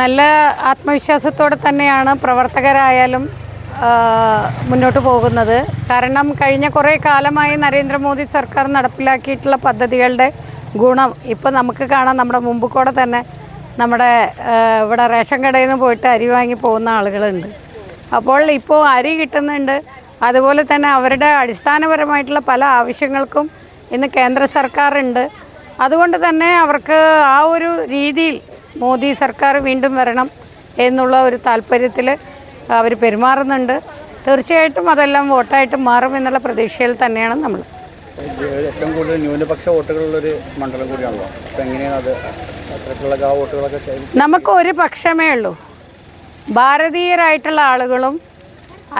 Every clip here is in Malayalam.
നല്ല ആത്മവിശ്വാസത്തോടെ തന്നെയാണ് പ്രവർത്തകരായാലും മുന്നോട്ട് പോകുന്നത്. കാരണം കഴിഞ്ഞ കുറേ കാലമായി നരേന്ദ്രമോദി സർക്കാർ നടപ്പിലാക്കിയിട്ടുള്ള പദ്ധതികളുടെ ഗുണം ഇപ്പോൾ നമുക്ക് കാണാം. നമ്മുടെ മുമ്പ് കൂടെ തന്നെ നമ്മുടെ ഇവിടെ റേഷൻ കടയിൽ നിന്ന് പോയിട്ട് അരി വാങ്ങി പോകുന്ന ആളുകളുണ്ട്. അപ്പോൾ ഇപ്പോൾ അരി കിട്ടുന്നുണ്ട്. അതുപോലെ തന്നെ അവരുടെ അടിസ്ഥാനപരമായിട്ടുള്ള പല ആവശ്യങ്ങൾക്കും ഇന്ന് കേന്ദ്ര സർക്കാരുണ്ട്. അതുകൊണ്ട് തന്നെ അവർക്ക് ആ ഒരു രീതിയിൽ മോദി സർക്കാർ വീണ്ടും വരണം എന്നുള്ള ഒരു താല്പര്യത്തിൽ അവർ പെരുമാറുന്നുണ്ട്. തീർച്ചയായിട്ടും അതെല്ലാം വോട്ടായിട്ട് മാറും എന്നുള്ള പ്രതീക്ഷയിൽ തന്നെയാണ് നമ്മൾ. ഏറ്റവും കൂടുതൽ ന്യൂനപക്ഷ വോട്ടുകളുള്ളൊരു മണ്ഡലം കൂടിയാണല്ലോ. അപ്പം എങ്ങനെയാണ് അത് അത്തരത്തിലുള്ള ആ വോട്ടുകളൊക്കെ നമുക്ക് ഒരു പക്ഷമേ ഉള്ളൂ. ഭാരതീയരായിട്ടുള്ള ആളുകളും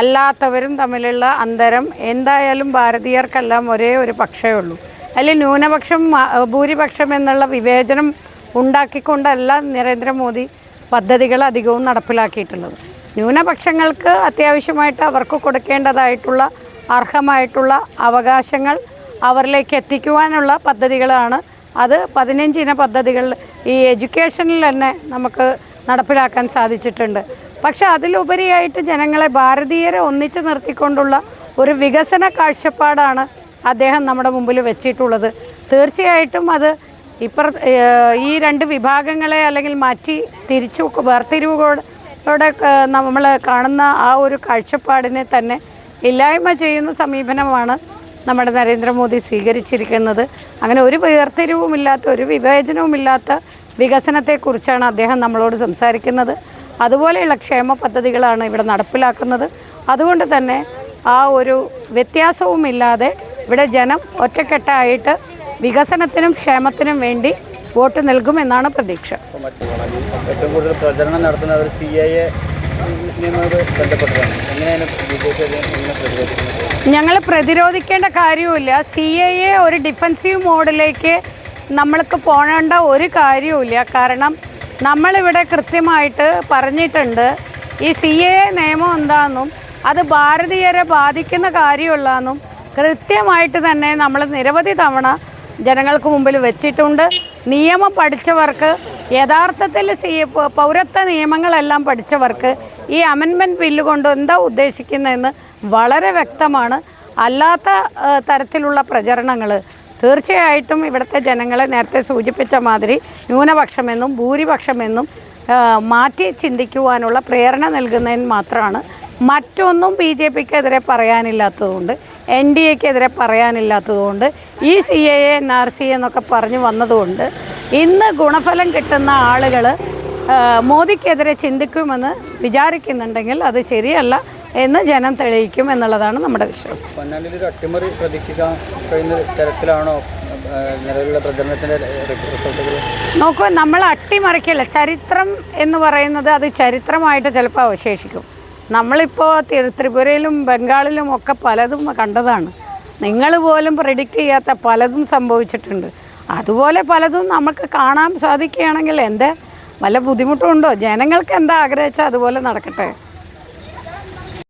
അല്ലാത്തവരും തമ്മിലുള്ള അന്തരം എന്തായാലും ഭാരതീയർക്കെല്ലാം ഒരേ ഒരു പക്ഷമേ ഉള്ളൂ. അതിൽ ന്യൂനപക്ഷം ഭൂരിപക്ഷം എന്നുള്ള വിവേചനം ഉണ്ടാക്കിക്കൊണ്ടല്ല നരേന്ദ്രമോദി പദ്ധതികൾ അധികവും നടപ്പിലാക്കിയിട്ടുള്ളത്. ന്യൂനപക്ഷങ്ങൾക്ക് അത്യാവശ്യമായിട്ട് അവർക്ക് കൊടുക്കേണ്ടതായിട്ടുള്ള അർഹമായിട്ടുള്ള അവകാശങ്ങൾ അവരിലേക്ക് എത്തിക്കുവാനുള്ള പദ്ധതികളാണ്. അത് പതിനഞ്ചിന പദ്ധതികൾ ഈ എഡ്യൂക്കേഷനിൽ തന്നെ നമുക്ക് നടപ്പിലാക്കാൻ സാധിച്ചിട്ടുണ്ട്. പക്ഷേ അതിലുപരിയായിട്ട് ജനങ്ങളെ ഭാരതീയരെ ഒന്നിച്ചു നിർത്തിക്കൊണ്ടുള്ള ഒരു വികസന കാഴ്ചപ്പാടാണ് അദ്ദേഹം നമ്മുടെ മുമ്പിൽ വെച്ചിട്ടുള്ളത്. തീർച്ചയായിട്ടും അത് ഇപ്പുറ ഈ രണ്ട് വിഭാഗങ്ങളെ അല്ലെങ്കിൽ മാറ്റി തിരിച്ചു വേർതിരിവുകളോടെ നമ്മൾ കാണുന്ന ആ ഒരു കാഴ്ചപ്പാടിനെ തന്നെ ഇല്ലായ്മ ചെയ്യുന്ന സമീപനമാണ് നമ്മുടെ നരേന്ദ്രമോദി സ്വീകരിച്ചിരിക്കുന്നത്. അങ്ങനെ ഒരു വേർതിരിവുമില്ലാത്ത ഒരു വിവേചനവുമില്ലാത്ത വികസനത്തെക്കുറിച്ചാണ് അദ്ദേഹം നമ്മളോട് സംസാരിക്കുന്നത്. അതുപോലെയുള്ള ക്ഷേമ പദ്ധതികളാണ് ഇവിടെ നടപ്പിലാക്കുന്നത്. അതുകൊണ്ട് തന്നെ ആ ഒരു വ്യത്യാസവുമില്ലാതെ ഇവിടെ ജനം ഒറ്റക്കെട്ടായിട്ട് വികസനത്തിനും ക്ഷേമത്തിനും വേണ്ടി വോട്ട് നൽകുമെന്നാണ് പ്രതീക്ഷ. ഏറ്റവും കൂടുതൽ പ്രചരണം നടത്തുന്ന ഒരു സി എ ഞങ്ങൾ പ്രതിരോധിക്കേണ്ട കാര്യവുമില്ല. സി എ എ ഒരു ഡിഫൻസീവ് മോഡിലേക്ക് നമ്മൾക്ക് പോകേണ്ട ഒരു കാര്യവുമില്ല. കാരണം നമ്മളിവിടെ കൃത്യമായിട്ട് പറഞ്ഞിട്ടുണ്ട് ഈ സി എ എ നിയമം എന്താണെന്നും അത് ഭാരതീയരെ ബാധിക്കുന്ന കാര്യമുള്ളതെന്നും കൃത്യമായിട്ട് തന്നെ നമ്മൾ നിരവധി തവണ ജനങ്ങൾക്ക് മുമ്പിൽ വെച്ചിട്ടുണ്ട്. നിയമം പഠിച്ചവർക്ക് യഥാർത്ഥത്തിൽ പൗരത്വ നിയമങ്ങളെല്ലാം പഠിച്ചവർക്ക് ഈ അമെൻമെന്റ് ബില്ല് കൊണ്ട് എന്താ ഉദ്ദേശിക്കുന്നതെന്ന് വളരെ വ്യക്തമാണ്. അല്ലാത്ത തരത്തിലുള്ള പ്രചരണങ്ങൾ തീർച്ചയായിട്ടും ഇവിടുത്തെ ജനങ്ങളെ നേരത്തെ സൂചിപ്പിച്ച മാതിരി ന്യൂനപക്ഷമെന്നും ഭൂരിപക്ഷമെന്നും മാറ്റി ചിന്തിക്കുവാനുള്ള പ്രേരണ നൽകുന്നതിന് മാത്രമാണ്. മറ്റൊന്നും ബി ജെ പിക്കെതിരെ പറയാനില്ലാത്തതുകൊണ്ട് എൻ ഡി എക്കെതിരെ പറയാനില്ലാത്തതുകൊണ്ട് ഈ C A N R C എന്നൊക്കെ പറഞ്ഞു വന്നതുകൊണ്ട് ഇന്ന് ഗുണഫലം കിട്ടുന്ന ആളുകൾ മോദിക്കെതിരെ ചിന്തിക്കുമെന്ന് വിചാരിക്കുന്നുണ്ടെങ്കിൽ അത് ശരിയല്ല എന്ന് ജനം തെളിയിക്കും എന്നുള്ളതാണ് നമ്മുടെ വിശ്വാസം. അട്ടിമറി പ്രതീക്ഷിക്കാൻ കഴിയുന്ന തരത്തിലാണോ ആ, നിലവിലുള്ള പ്രചരണത്തിന്റെ നോക്കൂ നമ്മൾ അട്ടിമറിക്കല്ല ചരിത്രം എന്ന് പറയുന്നത് അത് ചരിത്രമായിട്ട് ചിലപ്പോൾ അവശേഷിക്കും. നമ്മളിപ്പോൾ ത്രിപുരയിലും ബംഗാളിലും ഒക്കെ പലതും കണ്ടതാണ്. നിങ്ങൾ പോലും പ്രിഡിക്റ്റ് ചെയ്യാത്ത പലതും സംഭവിച്ചിട്ടുണ്ട്. അതുപോലെ പലതും നമുക്ക് കാണാൻ സാധിക്കുകയാണെങ്കിൽ എന്ത്? വല്ല ബുദ്ധിമുട്ടുണ്ടോ ജനങ്ങൾക്ക് എന്താ ആഗ്രഹിച്ചാൽ അതുപോലെ നടക്കട്ടെ?